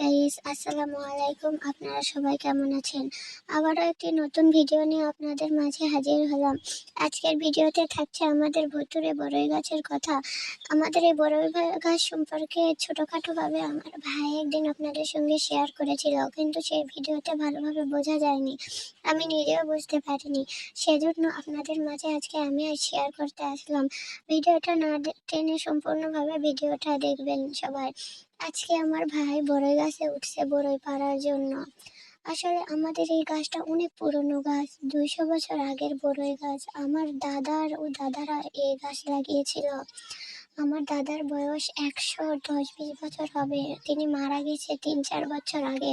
Guys আসসালামু আলাইকুম। আপনারা সবাই কেমন আছেন? আবারও একটি নতুন ভিডিও নিয়ে আপনাদের মাঝে হাজির হলাম। আজকের ভিডিওতে থাকছে আমাদের ভুতুরে বড়ই গাছের কথা। আমাদের এই বড়ই গাছ সম্পর্কে ছোটোখাটোভাবে আমার ভাই একদিন আপনাদের সঙ্গে শেয়ার করেছিল, কিন্তু সেই ভিডিওতে ভালোভাবে বোঝা যায়নি। আমি নিজেও বুঝতে পারিনি। সেজন্য আপনাদের মাঝে আজকে আমি শেয়ার করতে আসলাম। ভিডিওটা না টেনে সম্পূর্ণভাবে ভিডিওটা দেখবেন সবাই। আজকে আমার ভাই বড়ই গাছে উঠছে বড়ই পাড়ার জন্য। আসলে আমাদের এই গাছটা অনেক পুরনো গাছ, দুইশো বছর আগের বড়ই গাছ। আমার দাদার ও দাদারা এই গাছ লাগিয়েছিল। আমার দাদার বয়স একশো দশ বিশ বছর হবে। তিনি মারা গেছে তিন চার বছর আগে।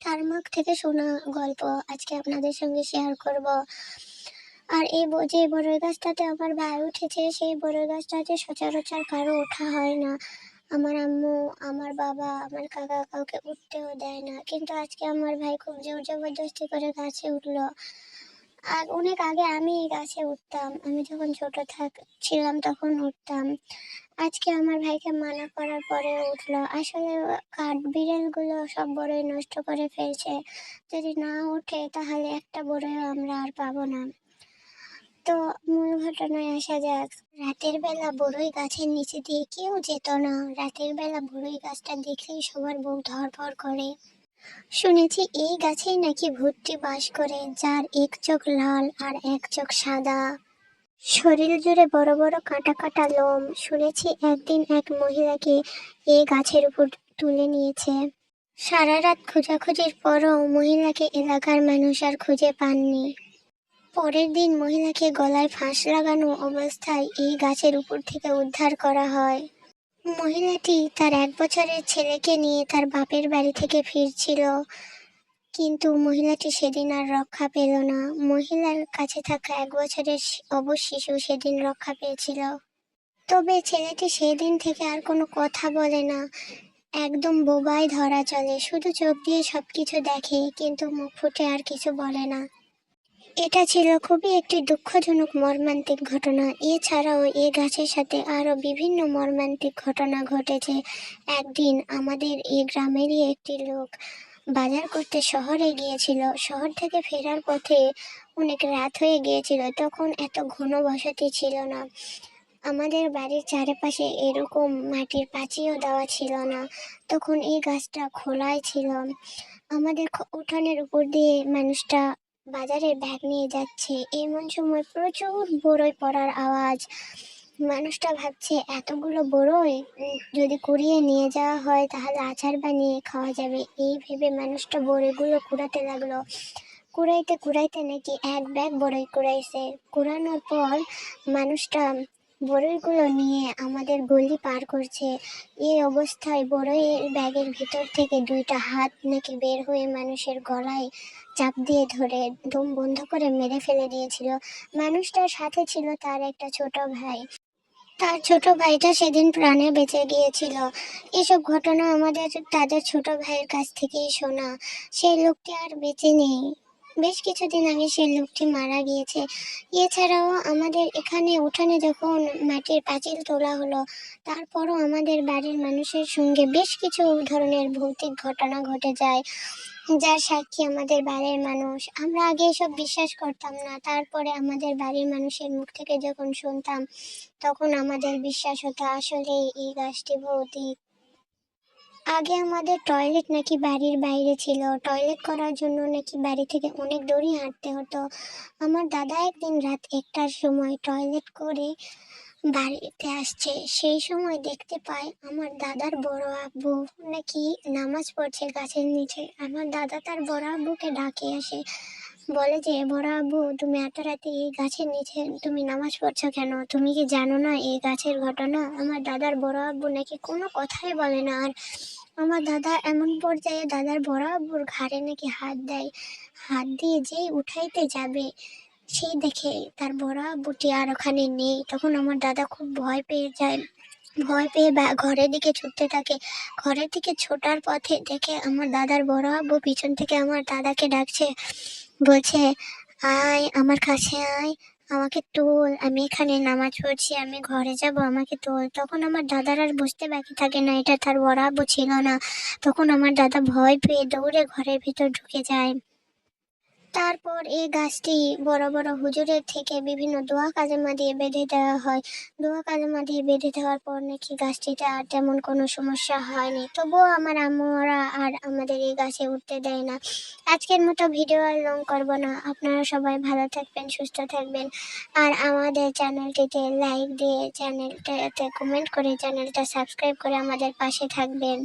তার মুখ থেকে শোনা গল্প আজকে আপনাদের সঙ্গে শেয়ার করব। আর এই যে বড়ই গাছটাতে আমার ভাই উঠেছে, সেই বড়ই গাছটাতে সচরাচর কারও ওঠা হয় না। আমার আম্মু, আমার বাবা, আমার কাকা কাউকে উঠতেও দেয় না। কিন্তু আজকে আমার ভাই খুব জোর জবরদস্তি করে গাছে উঠল। আর অনেক আগে আমি এই গাছে উঠতাম। আমি যখন ছোট থাক ছিলাম তখন উঠতাম। আজকে আমার ভাইকে মানা করার পরে উঠল। আসলে কাঠ বিড়ালগুলো সব বড়ই নষ্ট করে ফেলছে। যদি না ওঠে তাহলে একটা বড়ইও আমরা আর পাবো না। তো মূল ঘটনায় আসা যাক। রাতের বেলা বড়ই গাছের নিচে দিয়ে কেউ যেত না। রাতের বেলা বড়ই গাছটা দেখলেই সবার বুক ধরফর করে। শুনেছি এই গাছেই নাকি ভূতটি বাস করে, যার এক চোখ লাল আর এক চোখ সাদা। শরীর জুড়ে বড় বড় কাটা কাটা লোম। শুনেছি একদিন এক মহিলাকে এই গাছের উপর তুলে নিয়েছে। সারা রাত খোঁজাখুঁজির পরও মহিলাকে এলাকার মানুষ আর খুঁজে পাননি। পরের দিন মহিলাকে গলায় ফাঁস লাগানো অবস্থায় এই গাছের উপর থেকে উদ্ধার করা হয়। মহিলাটি তার এক বছরের ছেলেকে নিয়ে তার বাপের বাড়ি থেকে ফিরছিল। কিন্তু মহিলাটি সেদিন আর রক্ষা পেল না। মহিলার কাছে থাকা এক বছরের অবশ শিশু সেদিন রক্ষা পেয়েছিল। তবে ছেলেটি সেদিন থেকে আর কোনো কথা বলে না। একদম বোবায় ধরা চলে। শুধু চোখ দিয়ে সব কিছু দেখে, কিন্তু মুখ ফুটে আর কিছু বলে না। এটা ছিল খুবই একটি দুঃখজনক মর্মান্তিক ঘটনা। এছাড়াও এই গাছের সাথে আরও বিভিন্ন মর্মান্তিক ঘটনা ঘটেছে। একদিন আমাদের এই গ্রামেরই একটি লোক বাজার করতে শহরে গিয়েছিল। শহর থেকে ফেরার পথে অনেক রাত হয়ে গিয়েছিল, তখন এত ঘন বসতি ছিল না। আমাদের বাড়ির চারপাশে এরকম মাটির পাঁচিও দেওয়া ছিল না। তখন এই গাছটা খোলাই ছিল। আমাদের উঠানের উপর দিয়ে মানুষটা বাজারে ব্যাগ নিয়ে যাচ্ছে। এমন সময় প্রচুর বড়ই পড়ার আওয়াজ। মানুষটা ভাবছে, এতগুলো বড়ই? যদি কুড়িয়ে নিয়ে যাওয়া হয় তাহলে আচার বানিয়ে খাওয়া যাবে। এই ভেবে মানুষটা বড়িগুলো কুড়াতে লাগল। কুড়াইতে কুড়াইতে নাকি এক ব্যাগ বড়ই কুড়াইছে। কুড়ানোর পর মানুষটা বড়ইগুলো নিয়ে আমাদের গলি পার করছে। এই অবস্থায় বড়ইয়ের ব্যাগের ভিতর থেকে দুইটা হাত নাকি বের হয়ে মানুষের গলায় চাপ দিয়ে ধরে দম বন্ধ করে মেরে ফেলে দিয়েছিল। মানুষটার সাথে ছিল তার একটা ছোট ভাই। তার ছোট ভাইটা সেদিন প্রাণে বেঁচে গিয়েছিল। এসব ঘটনা আমাদের তাদের ছোট ভাইয়ের কাছ থেকেই শোনা। সেই লোকটি আর বেঁচে নেই। বেশ কিছুদিন আগে সেই লোকটি মারা গিয়েছে। এছাড়াও আমাদের এখানে উঠানে যখন মাটির পাঁচিল তোলা হলো, তারপরও আমাদের বাড়ির মানুষের সঙ্গে বেশ কিছু ধরনের ভৌতিক ঘটনা ঘটে যায়, যার সাক্ষী আমাদের বাড়ির মানুষ। আমরা আগে এসব বিশ্বাস করতাম না। তারপরে আমাদের বাড়ির মানুষের মুখ থেকে যখন শুনতাম, তখন আমাদের বিশ্বাস হতো আসলে এই গাছটি ভৌতিক। আগে আমাদের টয়লেট নাকি বাড়ির বাইরে ছিল। টয়লেট করার জন্য নাকি বাড়ি থেকে অনেক দূরই হাঁটতে হতো। আমার দাদা একদিন রাত একটার সময় টয়লেট করে বাড়িতে আসছে। সেই সময় দেখতে পাই আমার দাদার বড় আব্বু নাকি নামাজ পড়ছে গাছের নিচে। আমার দাদা তার বড় আব্বুকে ডাকে আসে। বলে যে, বড় আব্বু, তুমি এত রাতে এই গাছের নিচে তুমি নামাজ পড়ছো কেন? তুমি কি জানো না এই গাছের ঘটনা? আমার দাদার বড় আব্বু নাকি কোনো কথাই বলে না। আর আমার দাদা এমন পর্যায়ে দাদার বড় আব্বুর ঘাড়ে নাকি হাত দেয়। হাত দিয়ে যেই উঠাইতে যাবে, সেই দেখে তার বড় আব্বুটি আর ওখানে নেই। তখন আমার দাদা খুব ভয় পেয়ে যায়। ভয় পেয়ে বা- ঘরের দিকে ছুটতে থাকে। ঘরের দিকে ছোটার পথে দেখে আমার দাদার বড় আব্বু পিছন থেকে আমার দাদাকে ডাকছে, বলছে, আয়, আমার কাছে আয়, আমাকে তোল, আমি এখানে নামাজ পড়ছি, আমি ঘরে যাব, আমাকে তোল। তখন আমার দাদার আর বুঝতে বাকি থাকে না, এটা তার বরাবর ছিল না। তখন আমার দাদা ভয় পেয়ে দৌড়ে ঘরের ভিতর ঢুকে যায়। তারপর এই গাছটি বড় বড় হুজুরের থেকে বিভিন্ন দোয়া কালেমা দিয়ে বেঁধে দেওয়া হয়। দোয়া কালেমা দিয়ে বেঁধে দেওয়ার পর নাকি গাছটিতে আর তেমন কোনো সমস্যা হয়নি। তবুও আমার আম্মুরা আর আমাদের এই গাছে উঠতে দেয় না। আজকের মতো ভিডিও আর লং করব না। আপনারা সবাই ভালো থাকবেন, সুস্থ থাকবেন। আর আমাদের চ্যানেলটিতে লাইক দিয়ে চ্যানেলটাতে কমেন্ট করে চ্যানেলটা সাবস্ক্রাইব করে আমাদের পাশে থাকবেন।